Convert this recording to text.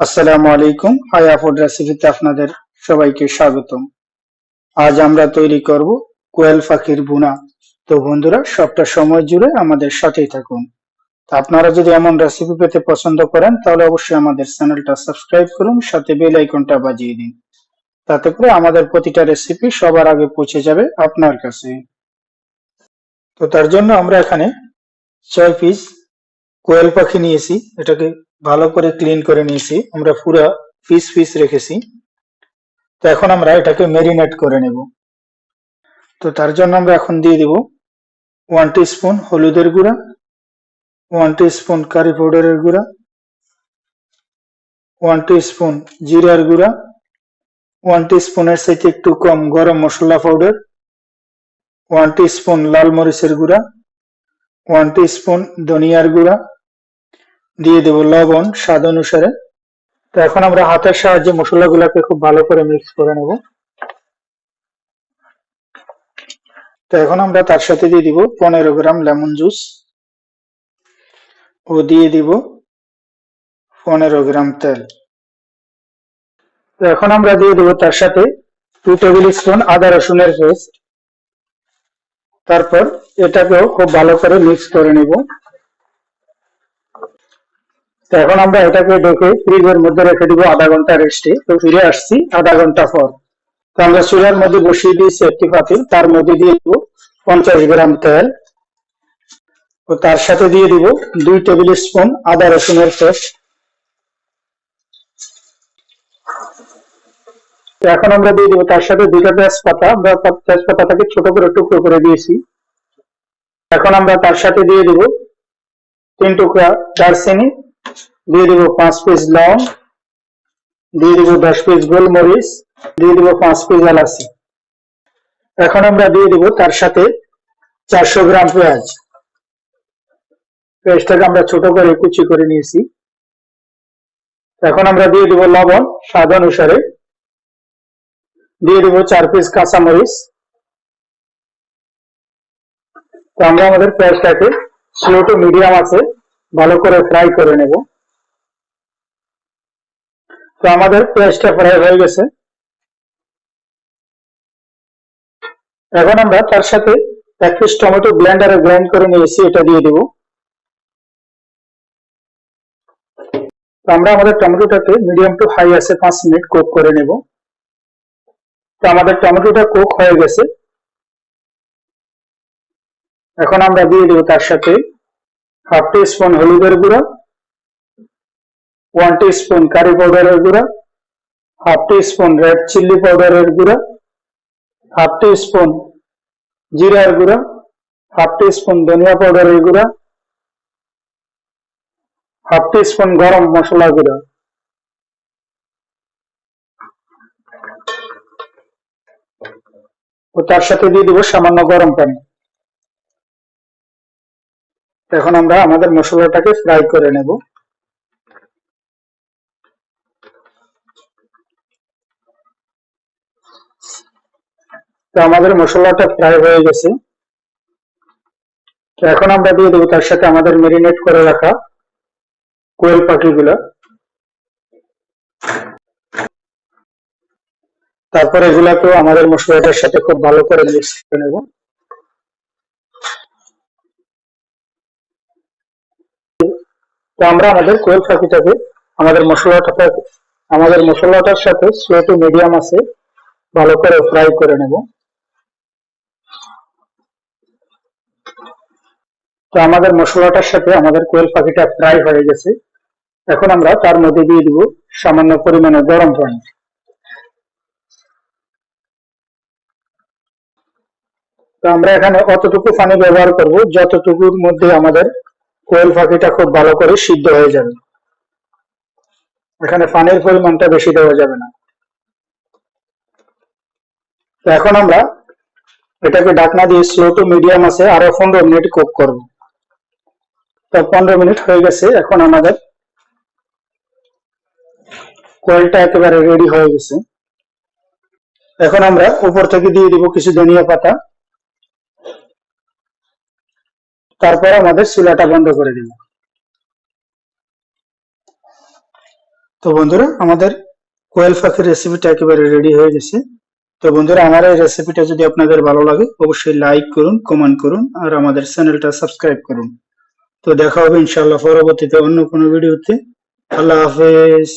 আসসালামু আলাইকুম। হায়া ফুড রেসিপিতে আপনাদের সবাইকে স্বাগতম। আজ আমরা তৈরি করব কোয়েল পাখির বুনা তো বন্ধুরা, সবটা সময় জুড়ে আমাদের সাথেই থাকুন। তো আপনারা যদি এমন রেসিপি পেতে পছন্দ করেন, তাহলে অবশ্যই আমাদের চ্যানেলটা সাবস্ক্রাইব করুন, সাথে বেল আইকনটা বাজিয়ে দিন। তাতে করে আমাদের প্রতিটা রেসিপি সবার আগে পৌঁছে যাবে আপনার কাছে। তো তার জন্য আমরা এখানে ছয় পিস কোয়েল পাখি নিয়েছি। এটাকে ভালো করে ক্লিন করে নিয়েছি। আমরা পুরো পিস ফিস রেখেছি। তো এখন আমরা এটাকে মেরিনেট করে নেব। তো তার জন্য আমরা এখন দিয়ে দিব ওয়ান টি স্পুন হলুদের গুঁড়া ওয়ান টি স্পুন কারি পাউডারের গুঁড়া ওয়ান টি স্পুন জিরার গুঁড়া ওয়ান টি স্পুনের সাথে একটু কম গরম মশলা পাউডার ওয়ান টি স্পুন লাল মরিচের গুঁড়া ওয়ান স্পুন ধনিয়ার গুঁড়া দিয়ে দেব লবণ, স্বাদ অনুসারে। তো এখন আমরা হাতের সাহায্যে মশলাগুলোকে খুব ভালো করে মিক্স করে নেব। তো এখন আমরা তার সাথে দিয়ে দিব পনেরো গ্রাম লেমন জুস। ও দিয়ে দিব পনেরো গ্রাম তেল। তো এখন আমরা দিয়ে দেব তার সাথে টু টেবিল স্পুন আদা রসুনের পেস্ট তারপর এটাকেও খুব ভালো করে মিক্স করে নিব। তো এখন আমরা এটাকে দেখে ফ্রিজের মধ্যে রেখে দিব আধা ঘণ্টা রেস্টে তো ফিরে আসছি আধা ঘণ্টা পর। তো আমরা চুলার মধ্যে বসিয়ে দিয়েছি একটি পাতিল। তার মধ্যে দিয়ে দিব পঞ্চাশ গ্রাম তেল। ও তার সাথে দিয়ে দিব দুই টেবিল স্পুন আদা রসুনের পেস্ট। এখন আমরা দিয়ে দিব তার সাথে দুইটা তেজপাতা। আমরা তেজপাতাটাকে ছোট করে টুকরো করে দিয়েছি। এখন আমরা তার সাথে দিয়ে দিব তিন টুকরা দারচিনি। দিয়ে দিব পাঁচ পিস লং, দিয়ে দিব দশ পিস গোলমরিচ, দিয়ে দিব পাঁচ পিস এলাচি। এখন আমরা দিয়ে দিব তার সাথে চারশো গ্রাম পেঁয়াজ। পেঁয়াজটাকে আমরা ছোট করে কুচি করে নিয়েছি। এখন আমরা দিয়ে দেবো লবণ স্বাদ অনুসারে। দিয়ে দেবো চার পিস কাঁচামরিচ। তো আমরা আমাদের পেঁয়াজটাকে স্লো টু মিডিয়াম আছে। ভালো করে ফ্রাই করে নেব। তো আমাদের পেঁয়াজটা ফ্রাই হয়ে গেছে। এখন আমরা তার সাথে এক পিস টমেটো ব্লেন্ডারে গ্রাইন্ড করে নিয়েছি, এটা দিয়ে দিব। আমরা আমাদের টমেটোটাকে মিডিয়াম টু হাই আছে, পাঁচ মিনিট কুক করে নেব। তো আমাদের টমেটোটা কুক হয়ে গেছে। এখন আমরা দিয়ে দেবো তার সাথে হাফ টি স্পুন হলুদের গুঁড়া ওয়ান টি স্পুন কারি পাউডারের গুঁড়া, হাফ টি স্পুন রেড চিল্লি পাউডারের গুঁড়া, হাফ টি স্পুন জিরার গুঁড়া, হাফ টি স্পুন ধনিয়া পাউডারের গুঁড়া, হাফ টি স্পুন গরম মশলা গুঁড়া। ও তার সাথে দিয়ে দিব সামান্য গরম পানি। এখন আমরা আমাদের মশলাটাকে ফ্রাই করে নেব। তো আমাদের মশলাটা ফ্রাই হয়ে গেছে। তো এখন আমরা দিয়ে দেবো তার সাথে আমাদের মেরিনেট করে রাখা কোয়েল পাখিগুলো। তারপর এগুলাকেও আমাদের মশলাটার সাথে খুব ভালো করে মিক্স করে নেব। তো আমরা আমাদের কোয়েল পাখিটাকে, আমাদের মশলাটাকে, আমাদের মশলাটার সাথে স্লো টু মিডিয়াম আছে, ভালো করে ফ্রাই করে নেব। তো আমাদের মশলাটার সাথে আমাদের কোয়েল পাখিটা ফ্রাই হয়ে গেছে। এখন আমরা তার মধ্যে দিয়ে দিব সামান্য পরিমাণে গরম পানি। তো আমরা এখানে অতটুকু পানি ব্যবহার করব, যতটুকুর মধ্যে আমাদের কোয়েল পাখিটা খুব ভালো করে সিদ্ধ হয়ে যাবে। এখানে পানির পরিমাণটা বেশি দেওয়া যাবে না। এখন আমরা এটাকে ডাকনা দিয়ে স্লো টু মিডিয়াম আছে, আরও পনেরো মিনিট কুক করব। তো পনেরো মিনিট হয়ে গেছে, এখন আমাদের কোয়েলটা একেবারে রেডি হয়ে গেছে। এখন আমরা উপর থেকে দিয়ে দিব কিছু ধনিয়া পাতা। তারপর আমাদের চুলাটা বন্ধ করে দিব। তো বন্ধুরা, আমাদের কোয়েল পাখির রেসিপিটা একেবারে রেডি হয়ে গেছে। তো বন্ধুরা, আমার এই রেসিপিটা যদি আপনাদের ভালো লাগে, অবশ্যই লাইক করুন কমেন্ট করুন, আর আমাদের চ্যানেলটা সাবস্ক্রাইব করুন। তো দেখা হবে ইনশাআল্লাহ পরবর্তীতে অন্য কোনো ভিডিওতে আল্লাহ হাফেজ।